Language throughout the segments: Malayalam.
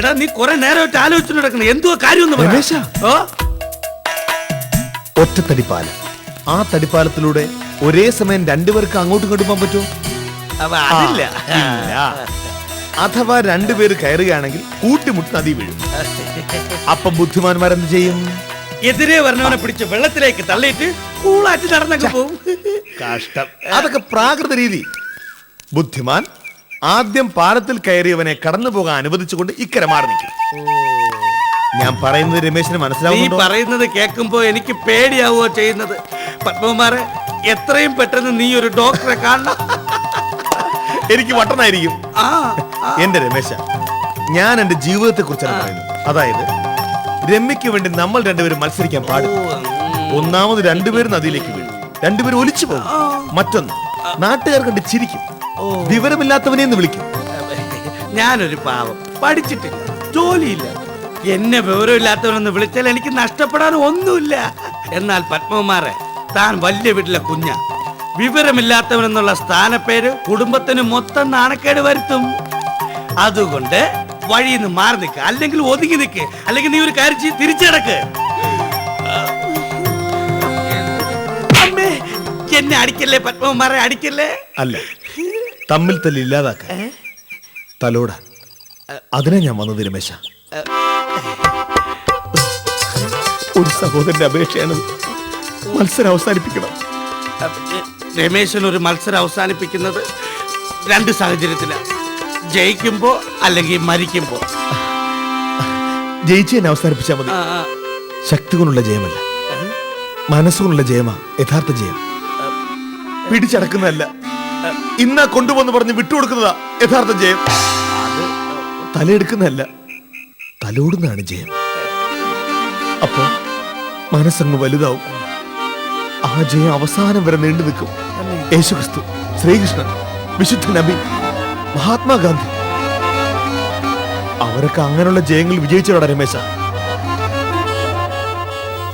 എടാ നീ കുറെ നേരമായിട്ട് ആലോചിച്ചു നടക്കണം. എന്തോ കാര്യം. ഒറ്റ തടിപ്പാലം. ആ തടിപ്പാലത്തിലൂടെ ഒരേ സമയം രണ്ടുപേർക്ക് അങ്ങോട്ടും ഇങ്ങോട്ടും പോകാൻ പറ്റുമോ? അതില്ല. അഥവാ രണ്ടുപേര് കയറുകയാണെങ്കിൽ കൂട്ടിമുട്ടി നദി വീഴും. അപ്പൊ ബുദ്ധിമാന്മാരെന്ത് ചെയ്യും? എതിരെ വരണവനെ പിടിച്ച് വെള്ളത്തിലേക്ക് തള്ളിയിട്ട് കൂളാറ്റി നടന്നൊക്കെ പോവും. കഷ്ടം. അതൊക്കെ പ്രാകൃത രീതി. ബുദ്ധിമാൻ ആദ്യം പാലത്തിൽ കയറിയവനെ കടന്നു പോകാൻ അനുവദിച്ചുകൊണ്ട് ഇക്കരെ മാറി നിൽക്കും. ഞാൻ പറയുന്നത് രമേശിന് നീ മനസ്സിലാവുന്നുണ്ടോ പറയുന്നത് കേൾക്കുമ്പോ എനിക്ക് പേടിയാവുക ചെയ്യുന്നത്. പത്മകുമാറെ എത്രയും പെട്ടെന്ന് നീ ഒരു ഡോക്ടറെ കാണണം. എനിക്ക് വട്ടനായിരിക്കും. ആ ആ. എന്റെ രമേശ ഞാൻ എന്റെ ജീവിതത്തെ കുറിച്ചാണ് പറയുന്നത്. അതായത് രമ്യക്ക് വേണ്ടി നമ്മൾ രണ്ടുപേരും മത്സരിക്കാൻ പാടില്ല. ഒന്നാമത് രണ്ടുപേരും നദിയിലേക്ക് വീഴും. രണ്ടുപേരും ഒലിച്ചു പോകും. മറ്റൊന്ന് നാട്ടുകാർ കണ്ട് ചിരിക്കും. വിവരമില്ലാത്തവനെ എന്ന് വിളിക്കും. ഞാനൊരു പാവം. പഠിച്ചിട്ടില്ല. ജോലിയില്ല. എന്നെ വിവരമില്ലാത്തവനെന്ന് വിളിച്ചാൽ എനിക്ക് നഷ്ടപ്പെടാൻ ഒന്നുമില്ല. എന്നാൽ പത്മകുമാറെ താൻ വലിയ വീട്ടിലെ കുഞ്ഞ. വിവരമില്ലാത്തവനെന്നുള്ള സ്ഥാനപ്പേര് കുടുംബത്തിന് മൊത്തം നാണക്കേട് വരുത്തും. അതുകൊണ്ട് വഴിയിൽ നിന്ന് മാറി നിൽക്ക. അല്ലെങ്കിൽ ഒതുങ്ങി നിൽക്ക്. അല്ലെങ്കിൽ നീ ഒരു കാര്യം തിരിച്ചടക്ക് എന്നെ അടിക്കല്ലേ പത്മകുമാറെ? അടിക്കല്ലേ? അല്ല. തമ്മിൽ തല്ലി ഇല്ലാതാക്കാൻ. തലോടാൻ. അതിനെ ഞാൻ വന്നത് രമേശ. ഒരു സഹോദരന്റെ അപേക്ഷയാണ് മത്സരം അവസാനിപ്പിക്കണം. രമേശൻ ഒരു മത്സരം അവസാനിപ്പിക്കുന്നത് രണ്ട് സാഹചര്യത്തിലാണ് ജയിക്കുമ്പോ അല്ലെങ്കിൽ മരിക്കുമ്പോ. ജയിച്ചു തന്നെ അവസാനിപ്പിച്ചാൽ മതി. ശക്തി കൊണ്ടുള്ള ജയമല്ല. മനസ്സുകൊണ്ടുള്ള ജയമാ യഥാർത്ഥ ജയം. പിടിച്ചടക്കുന്നതല്ല. ഇന്നാ കൊണ്ടുവന്ന് പറഞ്ഞ് വിട്ടുകൊടുക്കുന്നതാ യഥാർത്ഥ ജയം. തലയെടുക്കുന്നതല്ല തലോടുന്നതാണ് ജയം. അപ്പോ മനസ്സങ്ങ് വലുതാവും. ആ ജയം അവസാനം വരെ നീണ്ടു നിൽക്കും. യേശുക്രിസ്തു ശ്രീകൃഷ്ണൻ വിശുദ്ധ നബി മഹാത്മാഗാന്ധി അവരൊക്കെ അങ്ങനെയുള്ള ജയങ്ങൾ വിജയിച്ചവരാണ് രമേശ.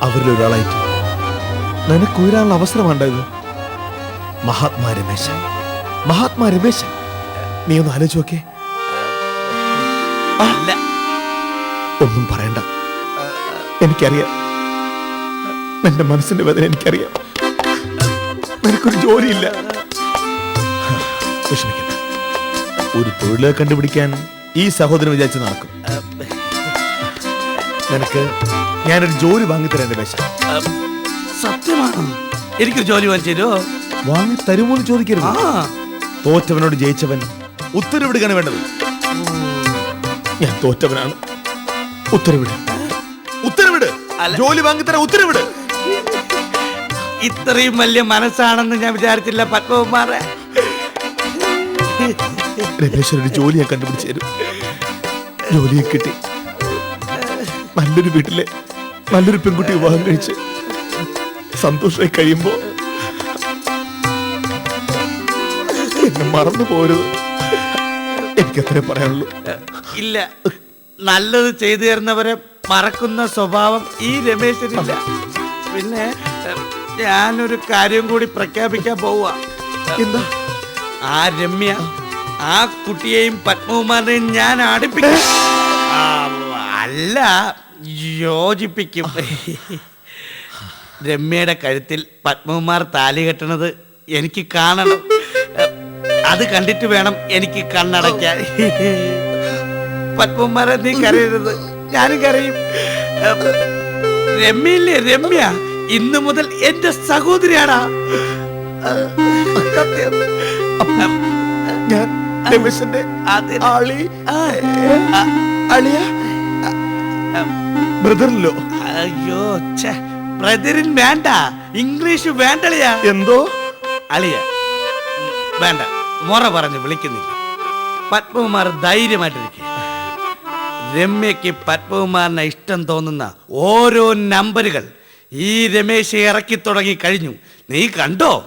അവരിൽ ഒരാളായിട്ട്. അവസരമാണ്ടായത് ഉയരാനുള്ള അവസരമുണ്ടായത് മഹാത്മാ രമേശൻ. മഹാത്മാ രമേശൻ. നീ ഒന്ന് ആലോചിച്ച് നോക്കേ ഒന്നും പറയണ്ട. എനിക്കറിയാം. എന്റെ മനസ്സിന്റെ വേദന എനിക്കറിയാം. നിനക്കൊരു ജോലിയില്ല. വിഷമിക്കണ്ട. ഒരു തൊഴിലെ കണ്ടുപിടിക്കാൻ ഈ സഹോദരൻ വിചാരിച്ച് നടക്കും. നിനക്ക് ഞാനൊരു ജോലി വാങ്ങിത്തരാൻ രമേശ. സത്യമാണ്? എനിക്കൊരു ജോലി വാങ്ങിച്ചു തരുമോ വാങ്ങി തരുമോ എന്ന് ചോദിക്കരുത്. ആ. തോറ്റവനോട് ജയിച്ചവൻ ഉത്തരവിടുകയാണ് വേണ്ടത്. ഞാൻ തോറ്റവനാണ്. ഉത്തരവിട്. ഉത്തരവിട്. ജോലി വാങ്ങിത്തരാൻ ഉത്തരവിട്. ഇത്രയും വലിയ മനസ്സാണെന്ന് ഞാൻ വിചാരിച്ചില്ല പത്മകുമാറെ. രമേശ്വരൊരു ജോലിയെ ജോലി ഞാൻ കണ്ടുപിടിച്ചു തരും. ജോലിയെ കിട്ടി. നല്ലൊരു വീട്ടിലെ നല്ലൊരു പെൺകുട്ടി വിവാഹം കഴിച്ച് സന്തോഷമായി കഴിയുമ്പോ എന്നെ മറന്നു പോരുത്. എനിക്കത്രേ പറയാനുള്ളൂ. ഇല്ല. നല്ലത് ചെയ്തു തരുന്നവരെ മറക്കുന്ന സ്വഭാവം ഈ രമേശനില്ല. പിന്നെ ഞാനൊരു കാര്യം കൂടി പ്രഖ്യാപിക്കാൻ പോവുക എന്താ? ആ രമ്യ ആ കുട്ടിയെയും പത്മകുമാറിനെയും ഞാൻ ആടിപ്പിക്കും. അല്ല യോജിപ്പിക്കും. രമ്യയുടെ കഴുത്തിൽ പത്മകുമാർ താലി കെട്ടണത് എനിക്ക് കാണണം. അത് കണ്ടിട്ട് വേണം എനിക്ക് കണ്ണടയ്ക്കാൻ. പത്മന്മാരെ നീ കരയരുത്. ഞാനും കരയും. രമ്യയില്ലേ രമ്യ? ഇന്നു മുതൽ എന്റെ സഹോദരിയാടാ. ഞാൻ. ആളി. അളിയ ബ്രദറിലോ? അയ്യോ ബ്രദറിൻ വേണ്ട. ഇംഗ്ലീഷ് വേണ്ടളിയാ. എന്തോ? അളിയ. വേണ്ട. മുറ പറഞ്ഞ് വിളിക്കുന്നില്ല. പത്മകുമാർ ധൈര്യമായിട്ടിരിക്കുക രമ്യക്ക് പത്മകുമാറിനെ ഇഷ്ടം തോന്നുന്ന ഓരോ നമ്പറുകൾ ഈ രമേശ് ഇറക്കി തുടങ്ങി കഴിഞ്ഞു. നീ കണ്ടോ?